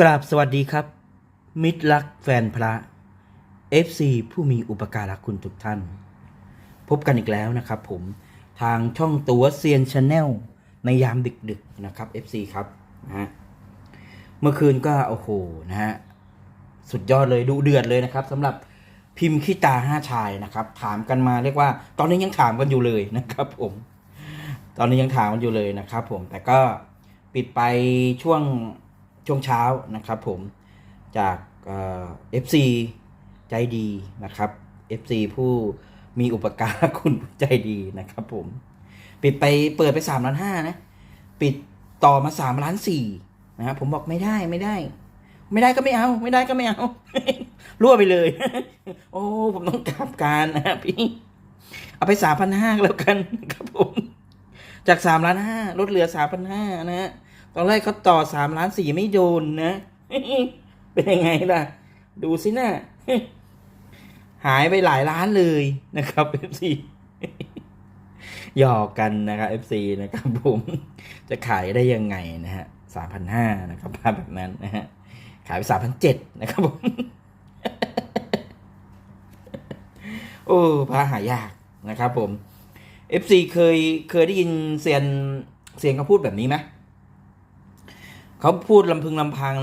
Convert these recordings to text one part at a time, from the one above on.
กราบสวัสดีครับ มิตรรักแฟนพระ FC ผู้มีอุปการะคุณทุกท่าน พบกันอีกแล้วนะครับผมทางช่องตัวเซียนชาแนลในยามดึกๆนะครับ FC ครับนะฮะเมื่อคืนก็โอ้โหนะฮะสุดยอดเลยดูเดือดเลยนะครับสำหรับพิมพ์ขี้ตาห้าชายนะครับ ถามกันมาเรียกว่า ตอนนี้ยังถามกันอยู่เลยนะครับผม ตอนนี้ยังถามกันอยู่เลยนะครับผมแต่ก็ปิดไปช่วง ช่วงเช้านะครับผมจากเอฟซีใจดีนะครับ FC ผู้มีอุปการะคุณใจดีนะครับผม ปิดไปเปิดไปสามล้านห้านะ ปิดต่อมาสามล้านสี่นะครับผมบอกไม่ได้ไม่ได้ ไม่ได้ก็ไม่เอา ไม่ได้ก็ไม่เอารั่วไปเลย โอ้ ผมต้องกลับการนะพี่ เอาไปสามพันห้าแล้วกันครับผม จากสามล้านห้าลดเหลือสามพันห้านะฮะ ตอนแรกเขาต่อสามล้านสี่ไม่โดนนะ เป็นยังไงล่ะ ดูสินะหายไปหลายล้านเลยนะครับ FC หยอกกันนะครับ FC นะครับผมจะขายได้ยังไงนะฮะสามพันห้านะครับภาพแบบนั้นนะฮะขายไปสามพันเจ็ดนะครับผมโอ้พระหายากนะครับผม FC เคยเคยได้ยินเสียนเสียงเขาพูดแบบนี้ไหม เขาพูดลำพึงลำพัง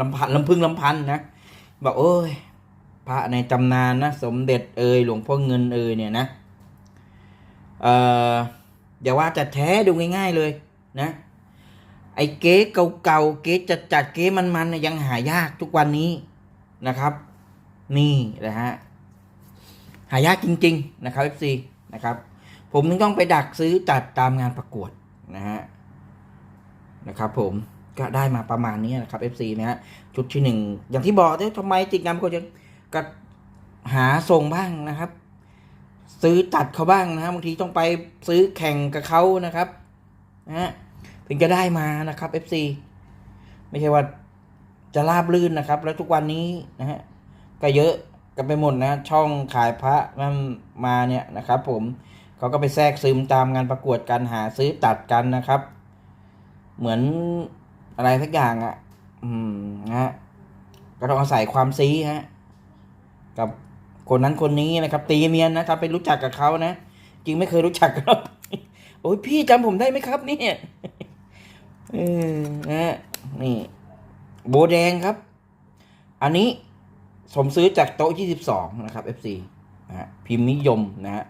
ลำพันลำพึงลำพันนะบอกโอ้ย พระในตำนานนะสมเด็จเอ่ยหลวงพ่อเงินเอ่ยเนี่ยนะเอ่ออย่าว่าจะแท้ดูง่ายๆเลยนะ ไอ้เก๊เก่าๆเก๊จัดจัดเก๊มันๆน่ะยังหายากทุกวันนี้นะครับ นี่นะฮะหายากจริง ๆ นะครับ FC นะครับ ผมถึงต้องไปดักซื้อจัดตามงานประกวดนะฮะนะครับผม ก็ได้มาประมาณนี้นะครับ FC นะฮะชุดที่หนึ่งอย่างที่บอกเอ๊ะทำไมจิกงานประกวดยังก็หาส่งบ้างนะครับ ซื้อตัดเขาบ้างนะฮะบางทีต้องไปซื้อแข่งกับเขานะครับนะฮะถึงจะได้มานะครับ FC ไม่ใช่ว่าจะราบลื่นนะครับ แล้วทุกวันนี้นะฮะก็เยอะกันไปหมดนะ ช่องขายพระนั่นมาเนี่ยนะครับ ผมเขาก็ไปแทรกซึมตามงานประกวดกันหาซื้อตัดกันนะครับ เหมือน อะไรสักอย่างอะ่ะ อืมนะฮะก็ต้องอาศัยความซีฮะ กับคนนั้นคนนี้นะครับ ตีเมียนนะครับ ไปรู้จักกับเขานะจริงไม่เคยรู้จักกันหรอกโอ้ยพี่จำผมได้ไหมครับเนี่ยเออนะฮะนี่ โบแดงครับ อันนี้ผมซื้อจากโต๊ะ22นะครับ FC นะฮะพิมพ์นิยมนะฮะ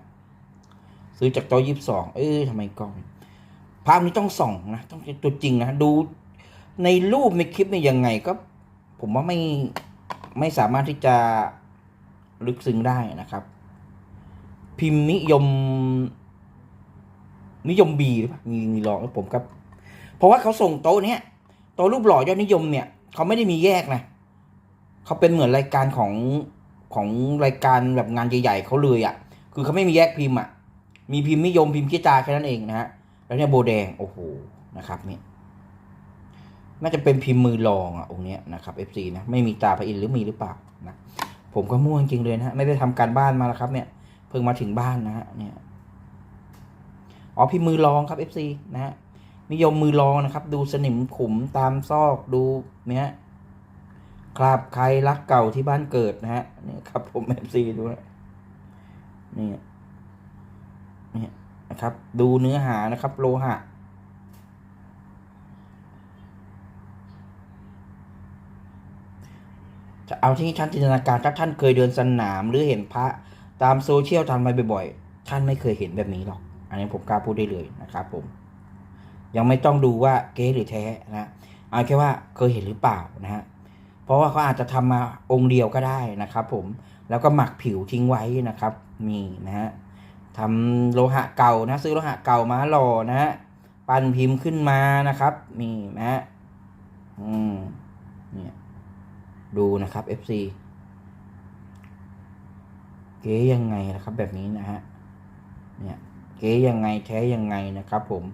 ซื้อจากโต๊ะ22เอ้ยทำไมกล้องภาพนี้ต้องส่องนะ ต้องเป็นตัวจริงนะ ดู ในรูปในคลิปเนี่ยยังไงก็ผมว่าไม่ไม่สามารถที่จะลึกซึ้งได้นะครับ พิมพ์นิยม นิยมบีหรือเปล่ามีมีลองแล้วผมครับ เพราะว่าเขาส่งโต๊ะเนี้ยโต๊ะรูปหล่อยอดนิยมเนี่ยเขาไม่ได้มีแยกนะเขาเป็นเหมือนรายการของของรายการแบบงานใหญ่ๆเขาเลยอะ่ะ คือเขาไม่มีแยกพิมพ์อะ่ะ มีพิมพ์นิยมพิมพ์กีตาแค่นั้นเองนะฮะแล้วเนี่ยโบแดงโอ้โหนะครับเนี่ย น่าจะเป็นพิมพ์มือรองอะองค์เนี้ยนะครับ FC นะไม่มีตาพระอินทร์หรือมีหรือเปล่านะผมก็ม่วงจริงเลยนะไม่ได้ทำการบ้านมาแล้วครับเนี่ยเพิ่งมาถึงบ้านนะฮะเนี่ยอ๋อพิมพ์มือรองครับ FC นะฮะนิยมมือรองนะครับ ดูสนิมขุมตามซอกดูเนี่ยคราบใครรักเก่าที่บ้านเกิดนะฮะนี่ครับผม FC ดูนะนี่นี่นะครับ ดูเนื้อหานะครับ โลหะ จะ เอาที่ท่านจินตนาการถ้าท่านเคยเดินสนามหรือเห็นพระตามโซเชียลทำมาบ่อยๆ ท่านไม่เคยเห็นแบบนี้หรอก อันนี้ผมกล้าพูดได้เลยนะครับผม ยังไม่ต้องดูว่าเก๊หรือแท้นะเอาแค่ว่าเคยเห็นหรือเปล่านะฮะ เพราะว่าเขาอาจจะทำมาองค์เดียวก็ได้นะครับผม แล้วก็หมักผิวทิ้งไว้นะครับ มีนะฮะทำโลหะเก่านะ ซื้อโลหะเก่ามาหล่อนะฮะ ปั้นพิมพ์ขึ้นมานะครับ มีนะฮะ อืมเนี่ย ดูนะครับ FC เก๋ยังไงนะครับ แบบนี้นะฮะเนี่ยเก๋ยังไงแท้ยังไงนะครับ ผม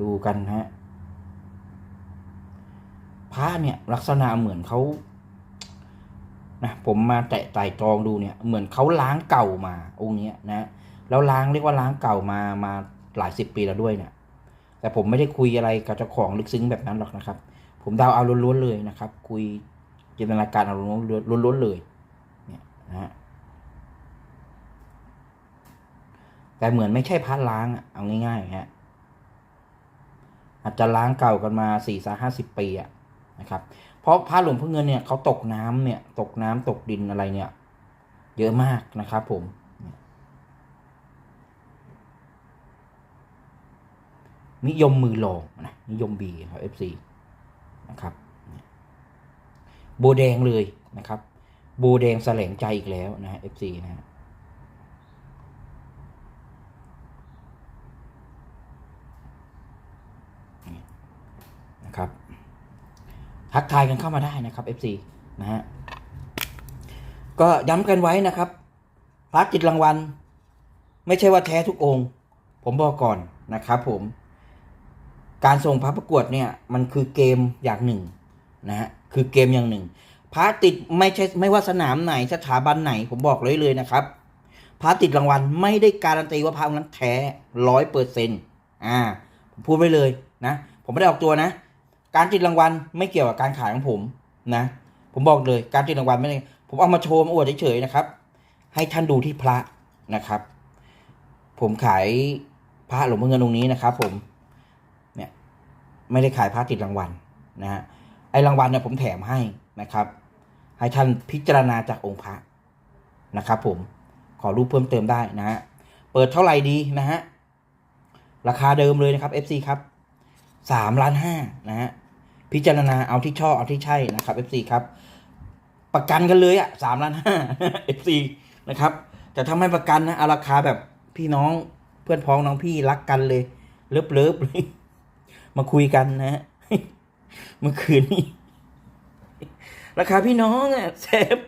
ดูกันฮะพระเนี่ยลักษณะเหมือนเขานะผมมาแตะไต่ตรองดูเนี่ย เหมือนเขาล้างเก่ามาองค์เนี้ยนะแล้วล้างเรียกว่าล้างเก่ามามาหลายสิบปีแล้วด้วยเนี่ย แต่ผมไม่ได้คุยอะไรกับเจ้าของลึกซึ้งแบบนั้นหรอกนะครับ ผมเดาเอาล้วนๆเลยนะครับ คุย จินตนาการอาล้วนๆเลยเนี่ยนะฮะแต่เหมือนไม่ใช่พระล้างอะเอาง่ายๆฮะอาจจะล้างเก่ากันมาสี่สห้าสิบปีอะนะครับ เพราะพระหลวงพ่อเงินเนี่ยเขาตกน้ำเนี่ย ตกน้ำตกดินอะไรเนี่ย เยอะมากนะครับผมนิยมมือลองนะนิยมบีครับ FC นะครับ โบแดงเลยนะครับ โบแดงแสลงใจอีกแล้วนะ FC นะฮะนะครับทักทายกันเข้ามาได้นะครับ FC นะฮะก็ย้ำกันไว้นะครับพระจิตรางวัล ไม่ใช่ว่าแท้ทุกองค์ ผมบอกก่อนนะครับผม การส่งพระประกวดเนี่ย มันคือเกมอย่างหนึ่ง นะฮะคือเกมอย่างหนึ่งพระติดไม่ใช่ไม่ว่าสนามไหนสถาบันไหนผมบอกเลยเลยนะครับพระติดรางวัลไม่ได้การันตีว่าพระองค์นั้นแท้ร้อยเปอร์เซ็นต์อ่าผมพูดไว้เลยนะ ผมไม่ได้ออกตัวนะ การติดรางวัลไม่เกี่ยวกับการขายของผมนะ ผมบอกเลยการติดรางวัลไม่ได้ผมเอามาโชว์มาอวดเฉยๆนะครับ ให้ท่านดูที่พระนะครับ ผมขายพระหลวงพ่อเงินองนี้นะครับ ผมเนี่ยไม่ได้ขายพระติดรางวัลนะฮะ ไอ้รางวัลเนี่ยผมแถมให้นะครับ ให้ท่านพิจารณาจากองค์พระนะครับ ผมขอรูปเพิ่มเติมได้นะฮะเปิดเท่าไหร่ดีนะฮะราคาเดิมเลยนะครับ FC ครับสามล้านห้านะฮะพิจารณาเอาที่ชอบเอาที่ใช่นะครับ FC ครับ ประกันกันเลยอะสามล้านห้า FC นะครับแต่ถ้าไม่ประกันนะเอาราคาแบบพี่น้องเพื่อนพ้องน้องพี่รักกันเลย เลิฟเลิฟเลยมาคุยกันนะฮะ เมื่อคืนนี้ ราคาพี่น้องอะเซฟ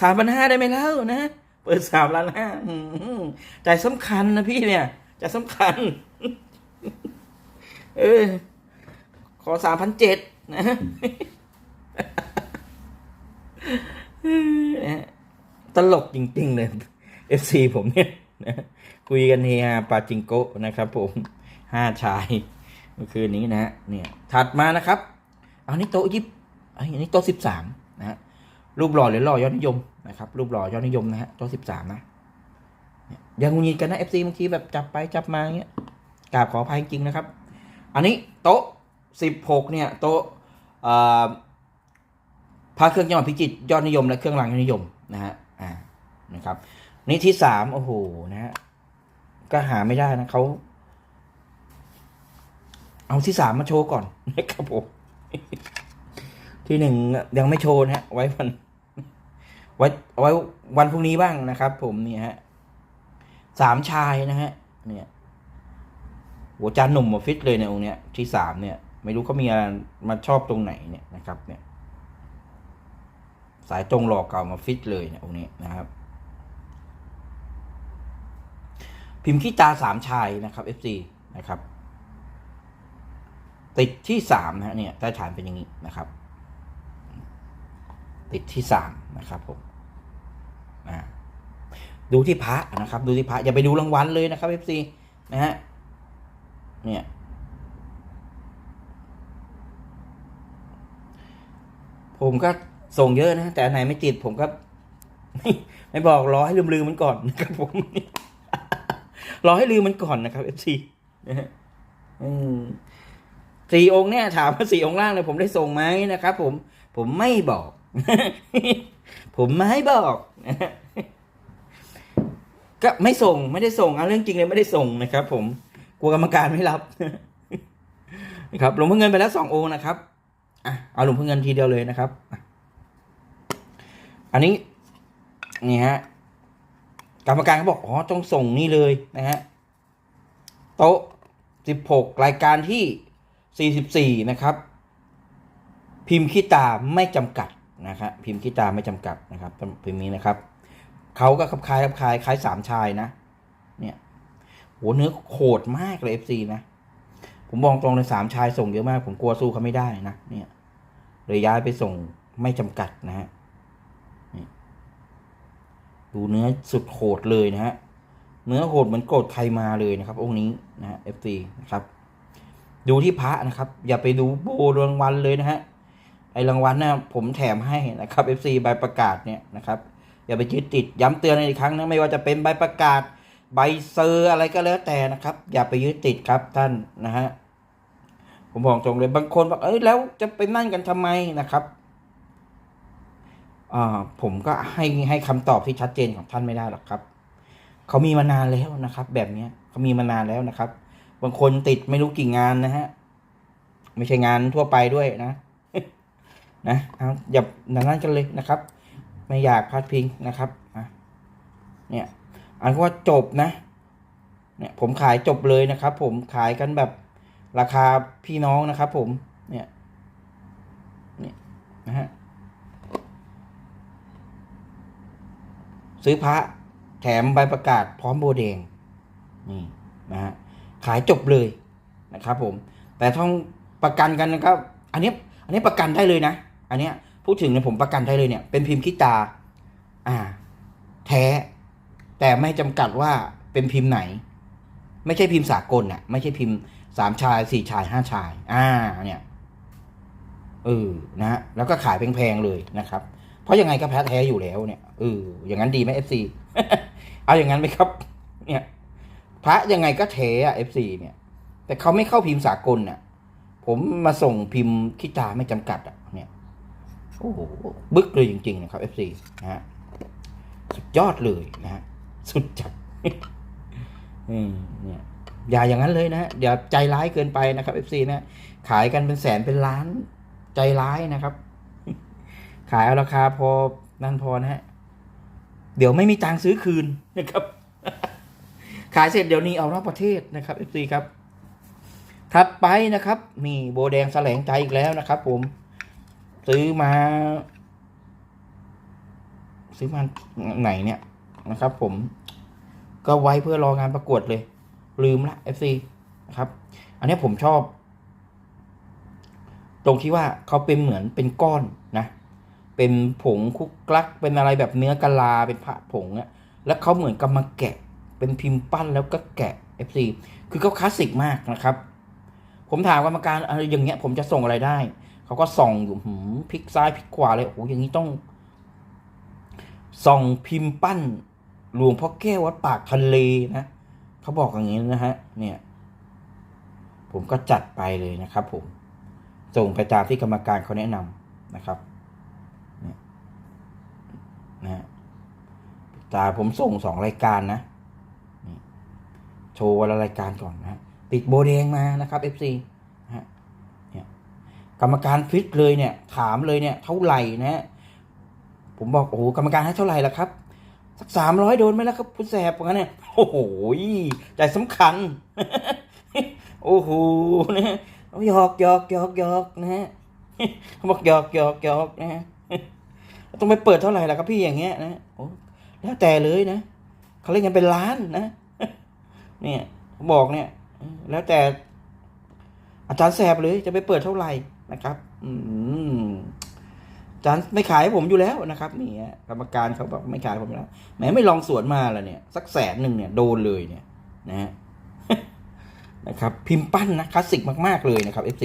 สามพันห้าได้ไหมเล่านะ เปิดสามล้านห้าอื้อหือใจสำคัญนะพี่เนี่ยใจสำคัญ เออ ขอสามพันเจ็ดนะตลกจริง ๆ เลย FC ผมเนี่ยนะคุยกันเฮียปาจิงโกะนะครับผมห้าชาย เมื่อคืนนี้นะฮะเนี่ยถัดมานะครับอันนี้โต๊ะยิบอันนี้โต๊ะสิบสามนะฮะรูปหล่อหรือหล่อยอดนิยมนะครับรูปหล่อยอดนิยมนะฮะโต๊ะสิบสามนะยังงุนงิดกันนะ FC บางทีแบบจับไปจับมาอย่างเงี้ยกราบขออภัยจริงนะครับ อันนี้โต๊ะสิบหกเนี่ยโต๊ะพระเครื่องจังหวัดพิจิตยอดนิยม และเครื่องรางยอดนิยมนะฮะอ่านะครับนี่ที่สามโอ้โหนะฮะก็หาไม่ได้นะเขา เอาที่สามมาโชว์ก่อนนะครับผม ที่หนึ่งยังไม่โชว์นะฮะ ไว้วัน ไว้ไว้วันพรุ่งนี้บ้างนะครับ ผมเนี่ยฮะสามชายนะฮะ เนี่ยหัวจานหนุ่มมาฟิตเลยในยองค์เนี้ยที่สามเนี่ย ไม่รู้เขามีอะไรมาชอบตรงไหนเนี่ยนะครับ เนี่ย สายตรงหลอกเก่ามาฟิตเลยเนี่ยองค์นี้นะครับ พิมพ์ขี้ตาสามชายนะครับ FC นะครับ ติดที่สามนะเนี่ยใต้ฐานเป็นอย่างนี้นะครับ ติดที่สามนะครับผมอ่าดูที่พระนะครับ ดูที่พระอย่าไปดูรางวัลเลยนะครับ FC นะฮะเนี่ยผมก็ส่งเยอะนะ แต่อันไหนไม่ติดผมก็ ไม่ไม่บอกรอให้ลืมลืมมันก่อนนะครับผมรอให้ลืมมันก่อนนะครับเอฟซีนะฮะอืม สี่องค์เนี่ยถามว่าสี่องค์ล่างเนี่ยผมได้ส่งไหมนะครับ ผมผมไม่บอก ผมไม่บอก ก็ไม่ส่งไม่ได้ส่งเอาเรื่องจริงเลยไม่ได้ส่งนะครับ ผมกลัวกรรมการไม่รับนะครับหลวงพ่อเงินไปแล้วสององค์นะครับอะเอาหลวงพ่อเงินทีเดียวเลยนะครับ อันนี้นี่ฮะกรรมการเขาบอกอ๋อต้องส่งนี่เลยนะฮะโต๊ะสิบหกรายการที่ สี่สิบสี่นะครับ พิมพ์ขี้ตาไม่จำกัดนะครับพิมพ์ขี้ตาไม่จำกัดนะครับพิมพ์นี้นะครับเขาก็คล้ายคล้ายคล้ายสามชายนะ เนี่ยโหเนื้อโหดมากเลยเอฟซีนะ ผมมองตรงเลยสามชายส่งเยอะมาก ผมกลัวสู้เขาไม่ได้นะ เนี่ยเลยย้ายไปส่งไม่จำกัดนะฮะดูเนื้อสุดโหดเลยนะฮะเนื้อโหดเหมือนโกรธใครมาเลยนะครับ องค์นี้นะฮะ FT นะครับ ดูที่พระนะครับ อย่าไปดูโบรางวัลเลยนะฮะไอรางวัลนะผมแถมให้นะครับ FC ใบประกาศเนี่ยนะครับอย่าไปยึดติดย้ำเตือนอีกครั้งนะไม่ว่าจะเป็นใบประกาศ ใบเซอร์อะไรก็แล้วแต่นะครับ อย่าไปยึดติดครับท่านนะฮะผมบอกตรงเลยบางคนบอกเอ้ยแล้วจะไปนั่นกันทำไมนะครับอ่าผมก็ให้ให้คำตอบที่ชัดเจนของท่านไม่ได้หรอกครับเขามีมานานแล้วนะครับ แบบเนี้ยเขามีมานานแล้วนะครับ บางคนติดไม่รู้กี่งานนะฮะ ไม่ใช่งานทั่วไปด้วยนะ นะเอาอย่าดังนั้นกันเลยนะครับ ไม่อยากพลาดพิงนะครับอะเนี่ยอันว่าจบนะ เนี่ย ผมขายจบเลยนะครับ ผมขายกันแบบราคาพี่น้องนะครับ ผม เนี่ยเนี่ยนะฮะซื้อพระแถมใบประกาศพร้อมโบแดงนี่นะฮะ ขายจบเลยนะครับผมแต่ต้องประกันกันนะครับอันนี้อันนี้ประกันได้เลยนะ อันเนี้ยพูดถึงเนี่ยผมประกันได้เลยเนี่ยเป็นพิมพ์คิตาอ่า แท้ แต่ไม่จำกัดว่าเป็นพิมพ์ไหน ไม่ใช่พิมพ์สากลน่ะ ไม่ใช่พิมพ์สามชายสี่ชายห้าชาย อ่า เนี่ยเออนะฮะแล้วก็ขายแพงๆเลยนะครับ เพราะยังไงก็แพ้แท้อยู่แล้วเนี่ยเอออย่างนั้นดีไหมเอฟซีเอาอย่างนั้นไหมครับ เนี่ย พระยังไงก็แท้อะเอฟซีเนี่ย แต่เขาไม่เข้าพิมพ์สากลน่ะ ผมมาส่งพิมพ์คิตาไม่จำกัดอะเนี่ยโอ้โหบึกเลยจริง ๆ นะครับเอฟซีนะฮะสุดยอดเลยนะฮะสุดจัดอืมเนี่ยอย่าอย่างนั้นเลยนะฮะอย่าใจร้ายเกินไปนะครับเอฟซีนะขายกันเป็นแสนเป็นล้าน ใจร้ายนะครับ ขายเอาราคาพอนั่นพอนะฮะเดี๋ยวไม่มีตังซื้อคืนนะครับ ขายเสร็จเดี๋ยวนี้เอานอกประเทศนะครับเอฟซีครับ ถัดไปนะครับนี่โบแดงแสลงใจอีกแล้วนะครับ ผม ซื้อมา ซื้อมาไหนเนี่ยนะครับ ผม ก็ไว้เพื่อรองานประกวดเลย ลืมละ FC นะครับ อันนี้ผมชอบ ตรงที่ว่าเขาเป็นเหมือนเป็นก้อนนะเป็นผงคุกกลักเป็นอะไรแบบเนื้อกะลาเป็นผะผงอะแล้วเขาเหมือนกับมาแกะ เป็นพิมพ์ปั้นแล้วก็แกะ FC คือเขาคลาสสิกมากนะครับ ผมถามกรรมการอะไรอย่างเงี้ย ผมจะส่งอะไรได้ เขาก็ส่องอยู่หืมพลิกซ้ายพลิกขวาเลยโอ้โหอย่างนี้ต้องส่องพิมพ์ปั้นหลวงพ่อแก้ววัดปากทะเลนะเขาบอกอย่างนี้นะฮะ เนี่ย ผมก็จัดไปเลยนะครับ ผม ส่งไปตามที่กรรมการเขาแนะนำนะครับนะฮะตาผมส่งสองรายการนะ โชว์วันรายการก่อนนะฮะติดโบแดงมานะครับ FC นะเนี่ยกรรมการฟิตเลยเนี่ย ถามเลยเนี่ย เท่าไหร่นะฮะผมบอกโอ้โหกรรมการให้เท่าไหร่ละครับ สักสามร้อยโดนไหมล่ะครับคุณแสบว่างั้นเนี่ยโอ้โหใจสำคัญ โอ้โหนะฮะหยอกหยอกหยอกหยอกนะฮะเขาบอกหยอกหยอกหยอกนะฮะต้องไปเปิดเท่าไหร่ล่ะครับพี่อย่างเงี้ยนะโอ้แล้วแต่เลยนะเขาเล่นกันเป็นล้านนะ เนี่ยบอกเนี่ย แล้วแต่อาจารย์แสบเลยจะไปเปิดเท่าไหร่นะครับ อืมอาจารย์ไม่ขายผมอยู่แล้วนะครับนี่ฮะกรรมการเขาบอกไม่ขายผมแล้วแหมไม่ลองสวนมาละเนี่ย สักแสนหนึ่งเนี่ยโดนเลยเนี่ย นะฮะนะครับ พิมพ์ปั้นนะคลาสสิกมากๆเลยนะครับ F4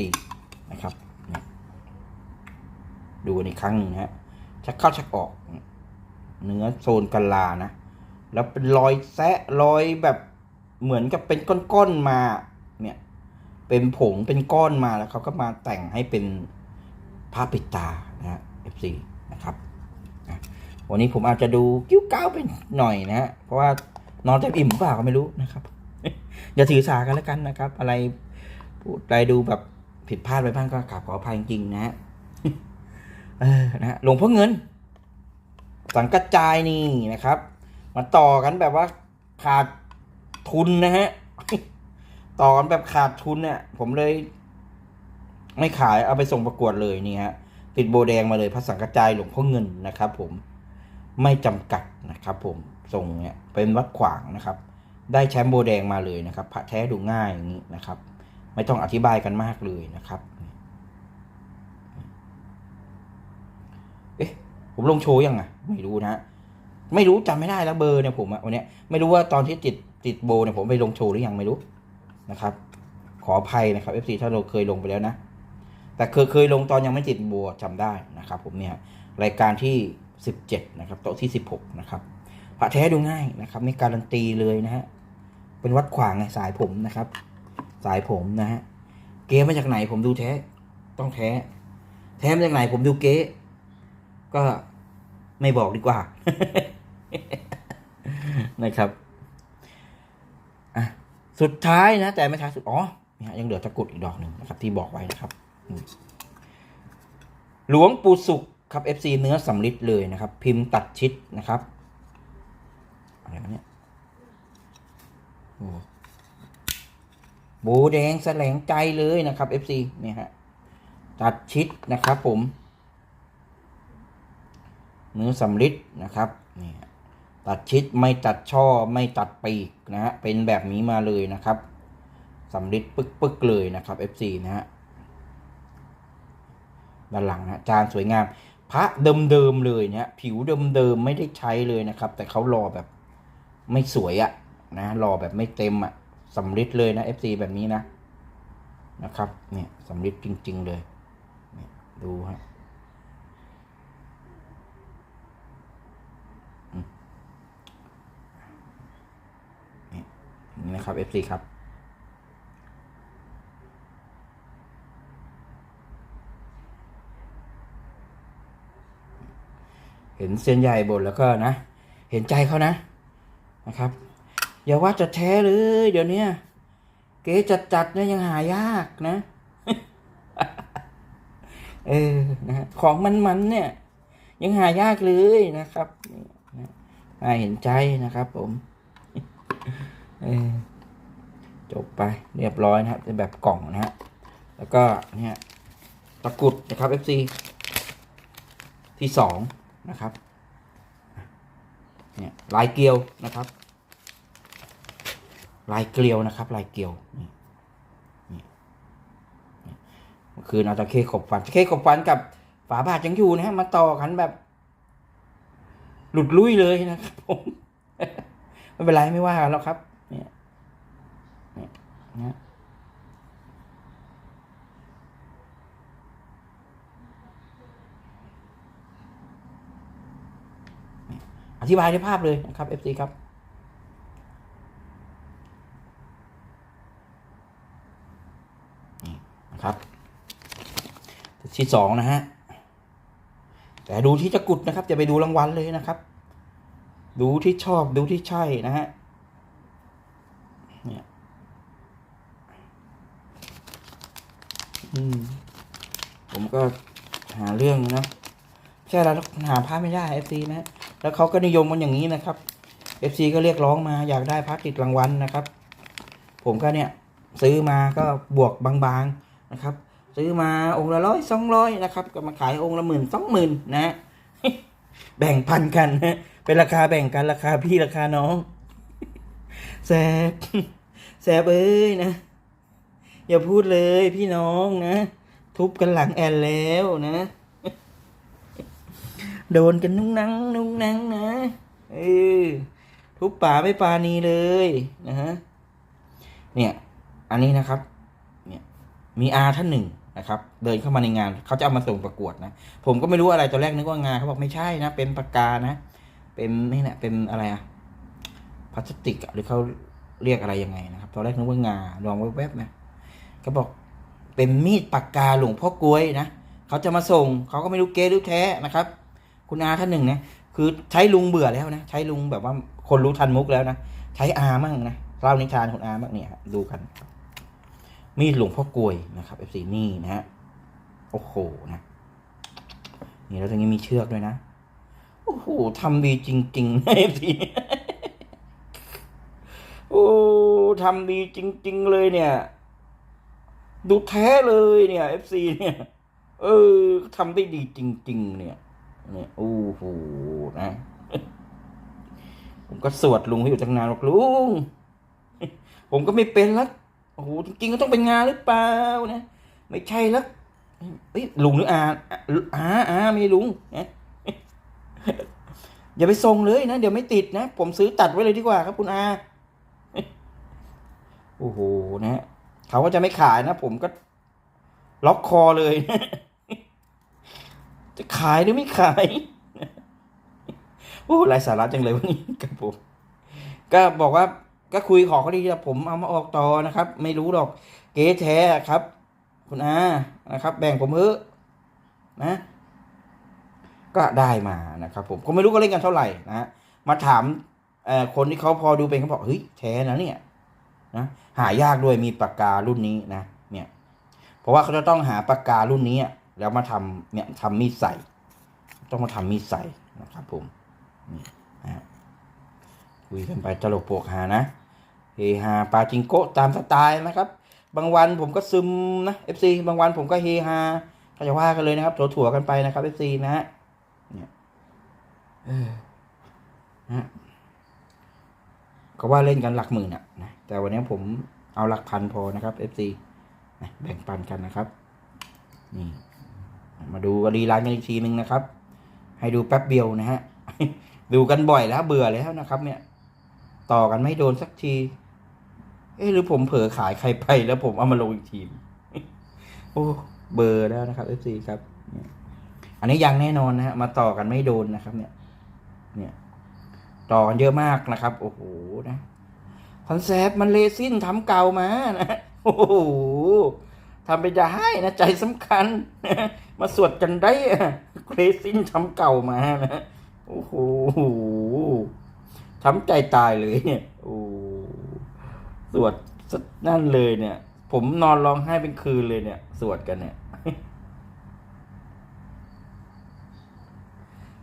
นะครับดูอีกครั้งนึงนะฮะชักเข้าชักออก เนื้อโซนกะลานะ แล้วเป็นรอยแซะรอยแบบ เหมือนกับเป็นก้อนๆมาเนี่ยเป็นผงเป็นก้อนมาแล้วเขาก็มาแต่งให้เป็นผ้าปิดตานะฮะ F4 นะครับอะวันนี้ผมอาจจะดูกิ้วก้าวไปหน่อยนะฮะเพราะว่านอนเต็มอิ่มเปล่าก็ไม่รู้นะครับอย่าถือสากันแล้วกันนะครับ อะไรพูดอะไรดูแบบผิดพลาดไปบ้างก็กราบขออภัยจริงๆนะฮะเออนะฮะหลวงพ่อเงิน สังกัจจายนี่นะครับ มาต่อกันแบบว่าขาด ทุนนะฮะ ต่อกันแบบขาดทุนเนี่ย ผมเลย ไม่ขายเอาไปส่งประกวดเลยนี่ฮะ ติดโบแดงมาเลยพระสังกัจจายหลวงพ่อเงินนะครับ ผมไม่จำกัดนะครับ ผมส่งเนี่ยเป็นวัดขวางนะครับ ได้แชมป์โบแดงมาเลยนะครับพระแท้ดูง่ายอย่างนี้นะครับ ไม่ต้องอธิบายกันมากเลยนะครับเอ๊ะผมลงโชว์ยังไงไม่รู้นะ ไม่รู้จำไม่ได้แล้วเบอร์เนี่ยผมอะวันนี้ไม่รู้ว่าตอนที่ติด ติดโบเนี่ยผมไปลงโชว์หรือยังไม่รู้นะครับ ขออภัยนะครับ FC ถ้าเราเคยลงไปแล้วนะ แต่เคยเคยลงตอนยังไม่ติดบัวจำได้นะครับ ผมเนี่ยรายการที่ 17 นะครับโต๊ะที่ 16 นะครับพระแท้ดูง่ายนะครับไม่การันตีเลยนะฮะเป็นวัดขวางไงสายผมนะครับ สายผมนะฮะเก๊มาจากไหนผมดูแท้ต้องแท้ แท้มาจากไหนผมดูเก๊ก็ไม่บอกดีกว่านะครับ สุดท้ายนะ แต่ไม่ท้ายสุดอ๋อนี่ฮะยังเหลือตะกรุดอีกดอกหนึ่งนะครับ ที่บอกไว้นะครับ หลวงปู่สุขครับ FC เนื้อสำลิดเลยนะครับ พิมพ์ตัดชิดนะครับอะไรวะเนี่ยโอ้โบแดงแสลงใจเลยนะครับ FC เนี่ยฮะตัดชิดนะครับผม เนื้อสำลิดนะครับนี่ฮะ ตัดชิดไม่ตัดช่อไม่ตัดปีกนะฮะเป็นแบบนี้มาเลยนะครับสำลิดปึกๆเลยนะครับ FC นะฮะด้านหลังนะจานสวยงาม พระเดิมๆเลยเนี่ยผิวเดิมๆไม่ได้ใช้เลยนะครับ แต่เขารอแบบไม่สวยอะนะรอแบบไม่เต็มอะสำลิดเลยนะ FC แบบนี้นะนะครับเนี่ยสำลิดจริง ๆ เลยดูฮะ อย่าง นะครับ FC ครับ เห็นเส้นใหญ่บนแล้วก็นะ เห็นใจเขานะนะครับ อย่าว่าจะแท้เลยเดี๋ยวนี้เก๋จัดจัดๆเนี่ยยังหายากนะเออนะของมันๆเนี่ย ยังหายากเลยนะครับนะน่าเห็นใจนะครับผม เออ จบไปเรียบร้อยนะครับเป็นแบบกล่องนะฮะแล้วก็เนี่ยตะกุดนะครับ FC ที่สองนะครับเนี่ยลายเกลียวนะครับ ลายเกลียวนะครับ ลายเกลียวนี่นี่นี่เมื่อนเอาตะเข้ขบฟันตะเข้ขบฟันกับฝาบาทยังอยู่นะฮะมาต่อกันแบบ หลุดลุยเลยนะครับผมไม่เป็นไรไม่ว่ากันแล้วครับ นี่ยเนี่ยนะอธิบายในภาพเลยนะครับ FC ครับนี่นะครับที่สองนะฮะ แต่ดูที่จะกุดนะครับ จะไปดูรางวัลเลยนะครับ ดูที่ชอบดูที่ใช่นะฮะ เนี่ย อืม ผมก็หาเรื่องนะใช่แล้วหาพระไม่ได้เอฟซีนะแล้วเขาก็นิยมมันอย่างนี้นะครับเอฟซีก็เรียกร้องมาอยากได้พระติดรางวัลนะครับ ผมก็เนี่ย ซื้อมาก็บวกบางๆนะครับ ซื้อมาองค์ละร้อยสองร้อยนะครับ ก็มาขายองค์ละหมื่นสองหมื่นนะฮะแบ่งพันกันนะเป็นราคาแบ่งกันราคาพี่ราคาน้องแซบแซบเอ้ยนะ อย่าพูดเลยพี่น้องนะ ทุบกันหลังแอนแล้วนะ โดนกันนุ่งนังนุ่งนังนะเออทุบป่าไม่ปานีเลยนะฮะเนี่ยอันนี้นะครับ เนี่ยมีอาท่านหนึ่งนะครับ เดินเข้ามาในงานเขาจะเอามาส่งประกวดนะผมก็ไม่รู้อะไรตอนแรกนึกว่างานเขาบอกไม่ใช่นะ เป็นปากกานะ เป็นนี่แหละเป็นอะไรอะพลาสติกหรือเขาเรียกอะไรยังไงนะครับ ตอนแรกนึกว่างาลองแวบๆนะ เขาบอกเป็นมีดปากกาหลวงพ่อกล้วยนะเขาจะมาส่งเขาก็ไม่รู้เก๊หรือแท้นะครับ คุณอาท่านหนึ่งนี่ยคือใช้ลุงเบื่อแล้วนะใช้ลุงแบบว่าคนรู้ทันมุกแล้วนะใช้อามั่งนะเล่านิทานคุณอามั่งเนี่ยดูกัน มีดหลวงพ่อกลวยนะครับเอฟซีนี่นะฮะโอ้โหนะ นี่แล้วตรงนี้มีเชือกด้วยนะโอ้โหทำดีจริงๆเอฟซีโอ้ทำดีจริง ๆ เลยเนี่ย ดูแท้เลยเนี่ยเอฟซีเนี่ย เออทำได้ดีจริง ๆ เนี่ย เนี่ยโอ้โหนะ ผมก็สวดลุงให้อยู่ตั้งนานบอกลุง ผมก็ไม่เป็นล้วโอ้โหจริงๆก็ต้องเป็นงานหรือเปล่านะไม่ใช่ล้วเอ้ยลุงหรืออาอาอาไม่ลุงนะอย่าไปส่งเลยนะ เดี๋ยวไม่ติดนะ ผมซื้อตัดไว้เลยดีกว่าครับคุณอา โอ้โหนะ เขาก็จะไม่ขายนะ ผมก็ ล็อกคอเลย จะขายหรือไม่ขาย โอ้ไรสาระจังเลยวันนี้ครับผม ก็บอกว่าก็คุยขอเขาดีๆผมเอามาออกต่อนะครับ ไม่รู้หรอก เก๊แท้ครับ คุณอานะครับ แบ่งผมเถอนะ ก็ได้มานะครับ ผมก็ไม่รู้ก็เล่นกันเท่าไหร่นะมาถามคนที่เขาพอดูเป็นเขาบอกเฮ้ยแท้นะเนี่ย นะหายากด้วยมีปากการุ่นนี้นะเนี่ยเพราะว่าเขาจะต้องหาปากการุ่นนี้แล้วมาทำเนี่ยทำมีดใส่ ต้องมาทำมีดใส่นะครับผมนี่นะฮะคุยกันไปตลกโปกฮานะเฮฮาปาจิงโกะตามสไตล์นะครับ บางวันผมก็ซึมนะ FC บางวันผมก็เฮฮาก็จะว่ากันเลยนะครับถั่วๆกันไปนะครับ FC นะฮะเนี่ยเออฮะ ก็ว่าเล่นกันหลักหมื่นอะนะแต่วันนี้ผมเอาหลักพันพอนะครับ FC นะแบ่งปันกันนะครับ นี่ มาดูรีไลน์กันอีกทีหนึ่งนะครับ ให้ดูแป๊บเดียวนะฮะ ดูกันบ่อยแล้วเบื่อแล้วนะครับ เนี่ย ต่อกันไม่โดนสักที เอ๊ะหรือผมเผลอขายใครไปแล้วผมเอามาลงอีกทีโอ้เบอร์แล้วนะครับ FC ครับ อันนี้ยังแน่นอนนะฮะ มาต่อกันไม่โดนนะครับ เนี่ย เนี่ย ต่อนเยอะมากนะครับ โอ้โหนะทันแซบมันเลซินทำเก่ามานะโอ้โหทำไปจะให้นะใจสำคัญมาสวดกันได้อะเลซินทำเก่ามานะโอ้โหทำใจตายเลยเนี่ยโอ้สวดนั่นเลยเนี่ย ผมนอนร้องไห้เป็นคืนเลยเนี่ย สวดกันเนี่ย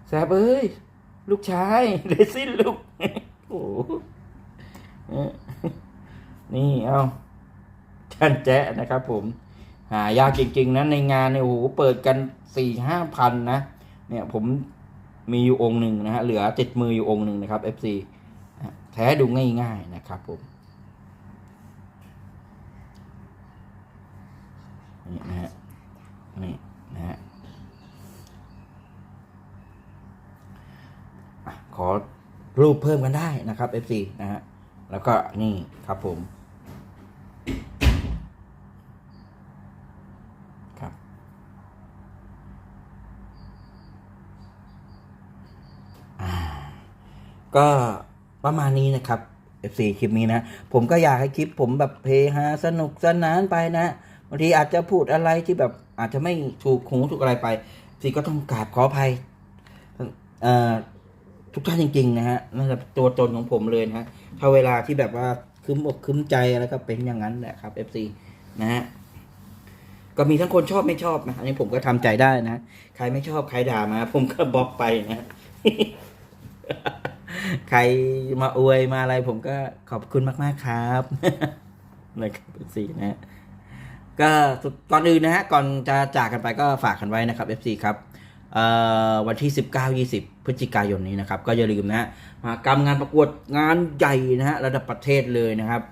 แซบเอ้ย ลูกชายเลซินลูกโอ้โหนี่เอาท่านแจ๊ะนะครับผม หายากจริง ๆนะในงานเนี่ยโอ้โหเปิดกันสี่ห้าพันนะเนี่ยผมมีอยู่องค์หนึ่งนะฮะเหลือติดมืออยู่องค์หนึ่งนะครับ FC แท้ดูง่ายๆนะครับผมนี่นะฮะนี่นะฮะอะ ขอรูปเพิ่มกันได้นะครับ FC นะฮะแล้วก็นี่ครับผมครับ ก็ประมาณนี้นะครับ FC คลิปนี้นะ ผมก็อยากให้คลิปผมแบบเพฮาสนุกสนานไปนะบางทีอาจจะพูดอะไรที่แบบอาจจะไม่ถูกหูถูกอะไรไปซีก็ต้องกราบขออภัยเอ่อ ทุกท่านจริง ๆ นะฮะนั่นแหละตัวตนของผมเลยนะฮะถ้าเวลาที่แบบว่าคืมอกคืมใจอะไรก็เป็นอย่างนั้นแหละครับ FC นะฮะก็มีทั้งคนชอบไม่ชอบนะอันนี้ผมก็ทำใจได้นะใครไม่ชอบใครด่ามา ผมก็บล็อกไปนะใครมาอวยมาอะไร ผมก็ขอบคุณมาก ๆ ครับนะครับสีนะฮะก็ก่อนอื่นนะฮะก่อนจะจากกันไปก็ฝากกันไว้นะครับ FC ครับ วันที่ 19-20 พฤศจิกายนนี้นะครับ ก็อย่าลืมนะฮะมากรรมงานประกวดงานใหญ่นะฮะระดับประเทศเลยนะครับ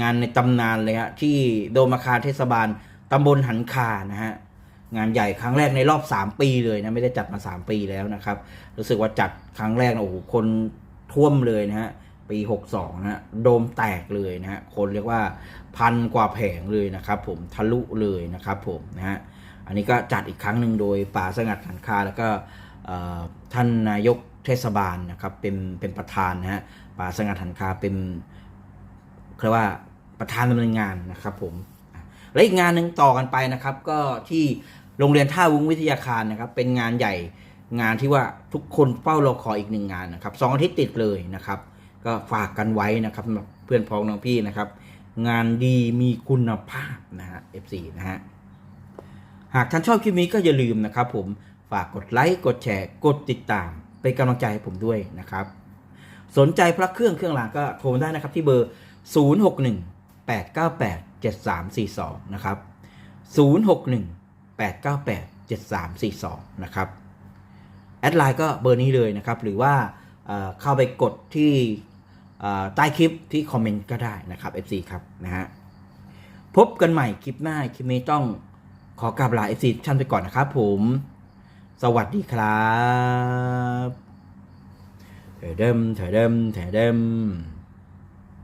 งานในตำนานเลยฮะที่โดมอาคารเทศบาลตำบลหันคานะฮะงานใหญ่ครั้งแรกในรอบ 3 ปีเลยนะไม่ได้จัดมา 3 ปีแล้วนะครับ รู้สึกว่าจัดครั้งแรกโอ้โหคนท่วมเลยนะฮะปี 62นะฮะโดมแตกเลยนะฮะคนเรียกว่าพันกว่าแผงเลยนะครับ ผมทะลุเลยนะครับผมนะฮะ อันนี้ก็จัดอีกครั้งหนึ่งโดยป่าสงัดหันคาแล้วก็ท่านนายกเทศบาลนะครับเป็นเป็นประธานนะฮะป่าสงัดหันคาเป็นเรียกว่าประธานดำเนินงานนะครับผมและอีกงานหนึ่งต่อกันไปนะครับ ก็ที่โรงเรียนท่าวุ้งวิทยาคารนะครับเป็นงานใหญ่งานที่ว่าทุกคนเฝ้ารอคอยอีกหนึ่งงานนะครับสองอาทิตย์ติดเลยนะครับ ก็ฝากกันไว้นะครับสำหรับเพื่อนพ้องน้องพี่นะครับ งานดีมีคุณภาพนะฮะ F4 นะฮะ หากท่านชอบคลิปนี้ก็อย่าลืมนะครับผมฝากกดไลค์กดแชร์ กดติดตาม เป็นกำลังใจให้ผมด้วยนะครับ สนใจพระเครื่องเครื่องรางก็โทรได้นะครับที่เบอร์ 061 898 7342 นะครับ 061 898 7342 นะครับ แอดไลน์ก็เบอร์นี้เลยนะครับ หรือว่าเข้าไปกดที่ใต้คลิปที่คอมเมนต์ก็ได้นะครับ FC ครับนะฮะพบกันใหม่คลิปหน้าคลิปนี้ต้อง ขอกราบลาเอฟซีท่านไปก่อนนะครับผม สวัสดีครับเถเดิมเถเดิมเถเดิม